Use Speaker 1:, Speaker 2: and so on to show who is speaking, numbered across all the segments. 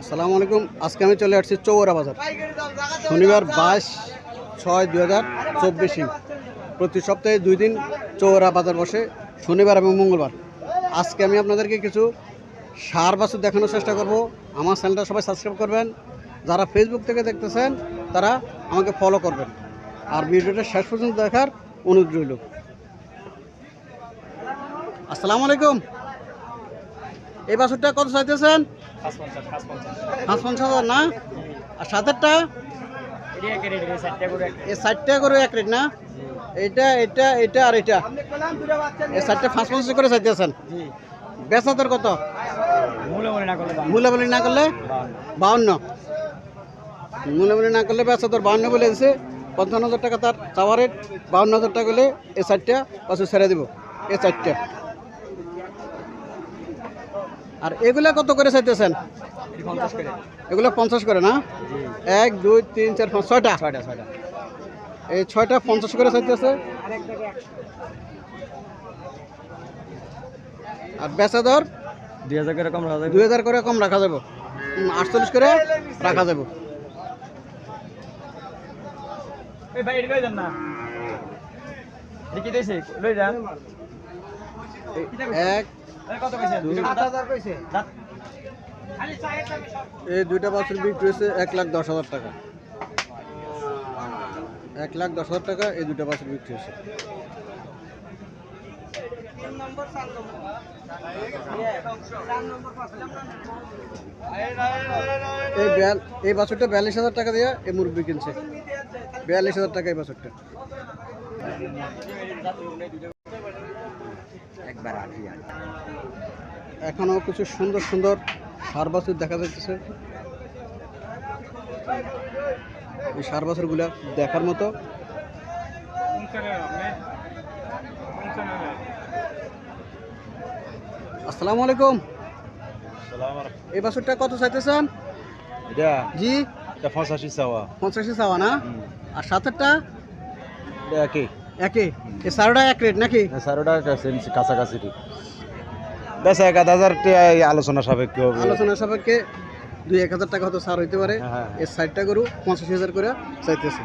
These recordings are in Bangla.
Speaker 1: আসসালামু আলাইকুম। আজকে আমি চলে আসছি চৌরা বাজার। শনিবার বাইশ ছয় দুই হাজার চব্বিশে প্রতি সপ্তাহে দুই দিন চৌরা বাজার বসে, শনিবার এবং মঙ্গলবার। আজকে আমি আপনাদেরকে কিছু সার বাছুর দেখানোর চেষ্টা করব। আমার চ্যানেলটা সবাই সাবস্ক্রাইব করবেন। যারা ফেসবুক থেকে দেখতেছেন, তারা আমাকে ফলো করবেন। আর ভিডিওটা শেষ পর্যন্ত দেখার অনুরোধ রইল। আসসালামু আলাইকুম। এই বাছুরটা কত চাইতেছেন? পাঁচ পঞ্চাশ হাজার না? আর সাতেরটা? এই ষাটটা করে এক রেট। না? এটা এটা এটা আর এটা। এই ষাটটা পাঁচ পঞ্চাশ করে চাইতেছেন? বেচাতের কত? মূল্যবলী না করলে বাউন্ন। মূল্যবলী না করলে বেচাতর বাউন্ন বলে দিছে। পঞ্চান্ন হাজার টাকা তার চাওয়া রেট। বাউন্ন হাজার টাকা হলে এই ষাটটা পাঁচশো ছেড়ে দিব। এই চারটা আর এগুলা কত করে চাইতেছেন? এগুলো পঞ্চাশ করে না? এক দুই তিন চার পাঁচ ছয়টা? ছয়টা ছয়টা। এই ছয়টা পঞ্চাশ করে চাইতেছে? আর বেচা দর?
Speaker 2: দুই হাজার করে কম রাখা যাবে।
Speaker 1: দুই হাজার করে কম রাখা যাবে। আটচল্লিশ করে রাখা যাবে। এক এই দুইটা বাছুর বিক্রি হয়েছে এক লাখ দশ হাজার টাকা। এক লাখ দশ হাজার টাকা এই দুইটা বাছুর বিক্রি হয়েছে। এই এই বাছুরটা বিয়াল্লিশ হাজার টাকা দিয়ে এই মুরব্বি কিনছে। বিয়াল্লিশ হাজার টাকা এই বাছুরটা।
Speaker 2: একবার আঠি
Speaker 1: এখনও কিছু সুন্দর সুন্দর সার বাছুর দেখা যাচ্ছে এই সার বাছুরগুলা দেখার মতো। আসসালামু আলাইকুম। এই বাছুরটা কত চাইতেছেন?
Speaker 2: এটা
Speaker 1: জি।
Speaker 2: এটা পঁচাশি চাওয়া।
Speaker 1: পঞ্চাশি চাওয়া না? আর সাতেরটা?
Speaker 2: এটা একই।
Speaker 1: একে? এই সারোটা এক রেট নাকি?
Speaker 2: সারোটা কাছাকাছি বেশ এক হাজার আলোচনা সাপেক্ষ হবে।
Speaker 1: আলোচনা সাপেক্ষে দুই এক হাজার টাকা হয়তো সার হইতে পারে।
Speaker 2: হ্যাঁ।
Speaker 1: এই সাইডটা গরু পঞ্চাশ হাজার করে চাইতেছে।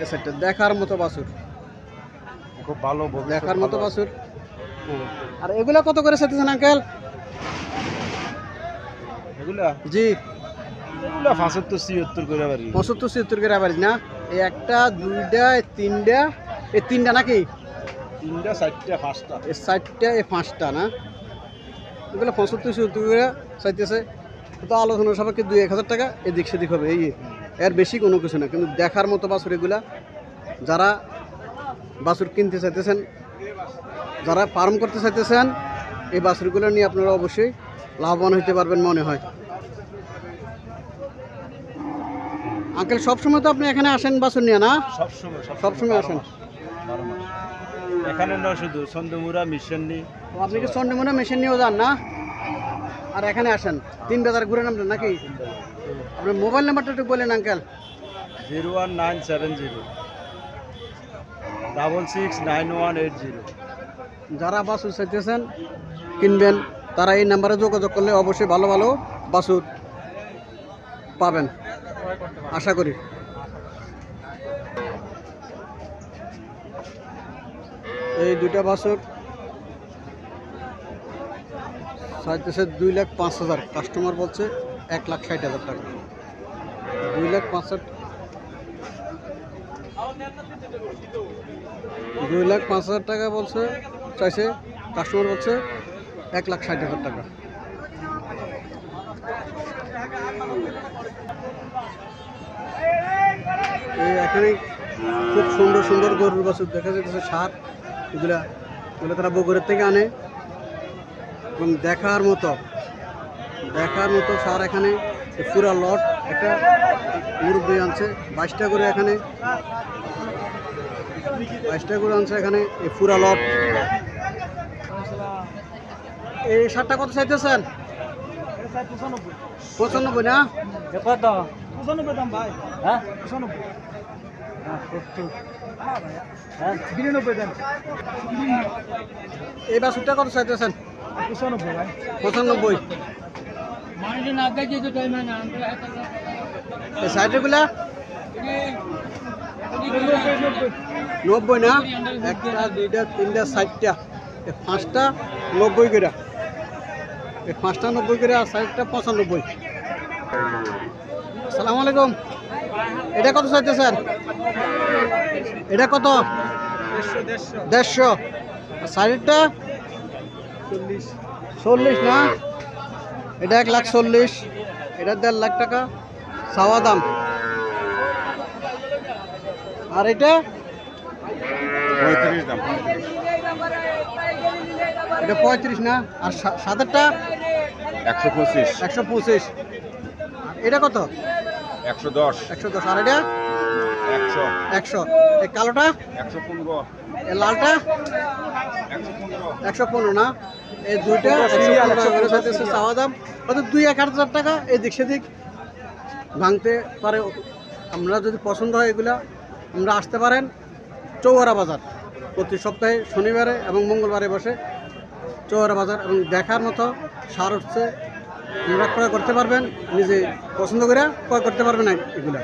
Speaker 1: এই সাইডটা দেখার মতো বাছুর।
Speaker 2: খুব ভালো
Speaker 1: দেখার মতো। বাছুর। আর এগুলা কত করে চাইতেছেন আঙ্কেল?
Speaker 2: এগুলা?
Speaker 1: জি।
Speaker 2: এগুলা পাঁচাত্তর ছিয়াত্তর করে পারি
Speaker 1: পঁচাত্তর ছিয়াত্তর করে আবার না? এই একটা দুইটা তিনটা এই তিনটা নাকি?
Speaker 2: তিনটা চারটা পাঁচটা।
Speaker 1: এই চারটা এই পাঁচটা না? এগুলো পঁচাত্তর করে চাইতেছে। তো আলোচনা সাপেক্ষে দুই এক হাজার টাকা এদিক সেদিক হবে। এই এর বেশি কোনো কিছু না। কিন্তু দেখার মতো বাছুর এগুলা যারা বাছুর কিনতে চাইতেছেন যারা ফার্ম করতে চাইতেছেন এই বাছুরগুলো নিয়ে আপনারা অবশ্যই লাভবান হইতে পারবেন মনে হয়। আঙ্কেল সবসময় তো আপনি এখানে আসেন বাছুর নিয়ে না?
Speaker 2: সবসময়
Speaker 1: সবসময় আসেন।
Speaker 2: বারো মাস। এখানে না শুধু চন্দ্রমুড়া মিশননি।
Speaker 1: তো আপনি কি চন্ডিমুনা মেশিন নিয়েও যান না? আর এখানে আসেন। তিন বাজার ঘুরে নামলেন নাকি? আপনার মোবাইল নাম্বারটা একটু বলেন uncle.
Speaker 2: Zero one nine seven zero. Double six nine one eight zero.
Speaker 1: যারা বাসুর চাইতেছেন কিনবেন তারা এই নাম্বারে যোগাযোগ করলে অবশ্যই ভালো ভালো বাসুর পাবেন। আশা করি। এই দুইটা বাসুর চাইতেছে দুই লাখ পাঁচ হাজার। কাস্টমার বলছে এক লাখ ষাট হাজার টাকা। দুই লাখ পাঁচ দুই লাখ পাঁচ হাজার টাকা বলছে, চাইছে কাস্টমার বলছে এক লাখ ষাট হাজার টাকা। এখানে খুব সুন্দর সুন্দর গরুর বাছুর দেখা যাচ্ছে সার। এগুলা এগুলো তারা বগুড়ের থেকে আনে। এবং দেখার মতো দেখার মতো সার এখানে পুরা লট একটা মুরব্বী আনছে বাইশটা করে এখানে। বাইশটা করে আনছে এখানে এই পুরা লট। এই সারটা কত চাইতেছেন? পঁচানব্বই না?
Speaker 2: কত?
Speaker 3: পঁচানব্বই দাম ভাই।
Speaker 2: হ্যাঁ?
Speaker 3: পঁচানব্বই।
Speaker 2: হ্যাঁ
Speaker 3: বিরানব্বই দাম
Speaker 1: এই বাছুরটা কত চাইতেছেন?
Speaker 3: পঁচানব্বই ভাই।
Speaker 1: পঁচানব্বই। এই সাইডেরগুলা? নব্বই না? একটা দুইটা তিনটা চারটা। এই পাঁচটা নব্বই করে। এই পাঁচটা নব্বই করে আর সাইডটা পঁচানব্বই। আসসালামু আলাইকুম। এটা কত চাইতে স্যার? এটা কত? দেড়শো। আর সাইডটা চল্লিশ না? এটা এক লাখ চল্লিশ। এটা দেড় লাখ টাকা। সাওয়া দাম। আর এটা?
Speaker 2: পঁয়ত্রিশ দাম।
Speaker 1: এটা পঁয়ত্রিশ না? আর সাতেরটা?
Speaker 2: একশো পঁচিশ।
Speaker 1: একশো পঁচিশ। এটা কত?
Speaker 2: একশো দশ।
Speaker 1: একশো দশ। আর এটা?
Speaker 2: একশো।
Speaker 1: একশো। এই কালোটা?
Speaker 2: একশো পনেরো।
Speaker 1: এই লালটা?
Speaker 2: একশো পনেরো।
Speaker 1: একশো পনেরো না? এই দুইটা চাওয়া দাম। হয়তো দুই এক হাজার টাকা এদিক সেদিক। ভাঙতে পারে। আমরা যদি পছন্দ হয় এগুলা আমরা আসতে পারেন চৌয়ারা বাজার। প্রতি সপ্তাহে শনিবারে এবং মঙ্গলবারে বসে চৌয়ারা বাজার এবং দেখার মতো সার হচ্ছে আমরা ক্রয় করতে পারবেন নিজে পছন্দ করে ক্রয় করতে পারবেন এগুলা।